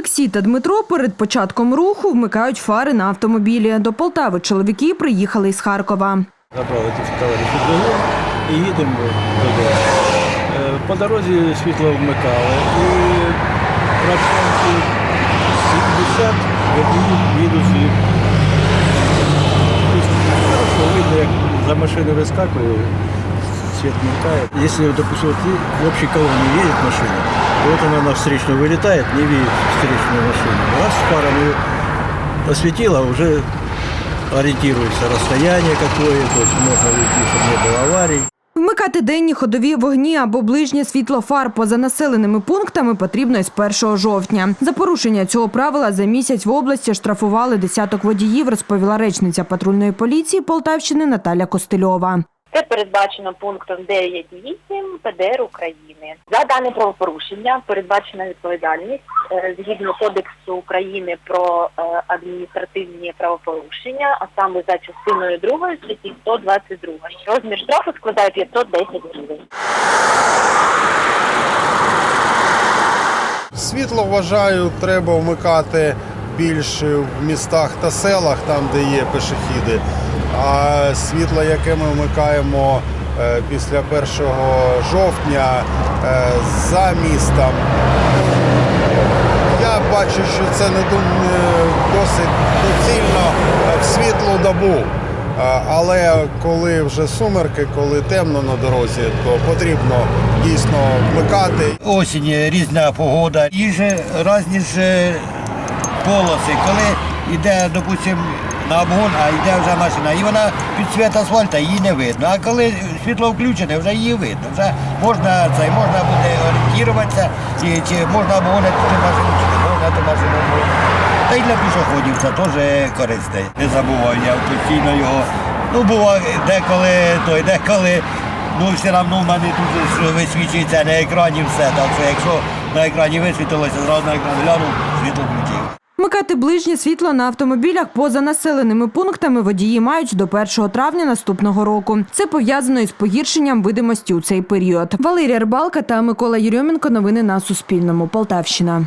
Олексій та Дмитро перед початком руху вмикають фари на автомобілі. До Полтави чоловіки приїхали із Харкова. Забрали тих товаришів додому і їдемо додому. Е, По дорозі світло вмикали і процентів 70 водії їдуть. Видно, як за машини вискакує, свет мелькает. Если, допустим, вот в общей колонии едет машина, вот она на встречную вылетает, не видит встречную машину. Раз фарами осветила, уже ориентируется расстояние какое, то есть можно уйти, чтобы не было аварий. Вмикати денні ходові вогні або ближнє світло фар поза населеними пунктами потрібно із 1 жовтня. За порушення цього правила за місяць в області штрафували десяток водіїв, розповіла речниця патрульної поліції Полтавщини Наталя Костельова. Це передбачено пунктом 9.8 ПДР України. За дане правопорушення передбачена відповідальність е, згідно Кодексу України про е, адміністративні правопорушення, а саме за частиною 2 статті 122. Розмір штрафу складає 510 гривень. Світло вважаю, треба вмикати більше в містах та селах, там де є пешехіди. А світло, яке ми вмикаємо е, після 1 жовтня е, за містом, я бачу, що це не е, досить доцільно в світлу добу. Але коли вже сумерки, коли темно на дорозі, то потрібно дійсно вмикати осінь, різна погода. І ж різні ж полоси. Коли йде, допустимо, на обгон, а йде вже машина, і вона під світ асфальта її не видно. А коли світло включене, вже її видно. Вже можна це, можна буде орієнтуватися, чи, чи можна обгонити ту машину, чи не можна ту машину. Та й для пішоходів це теж корисне. Не забуваю, я постійно його. Ну, буває деколи, той деколи. Ну, все одно в мене тут висвічується на екрані все. Так що якщо на екрані висвітилося, зразу на екран глянув, світло Вмикати ближнє світло на автомобілях поза населеними пунктами водії мають до 1 травня наступного року. Це пов'язано із погіршенням видимості у цей період. Валерія Рибалка та Микола Єрьоменко. Новини на Суспільному. Полтавщина.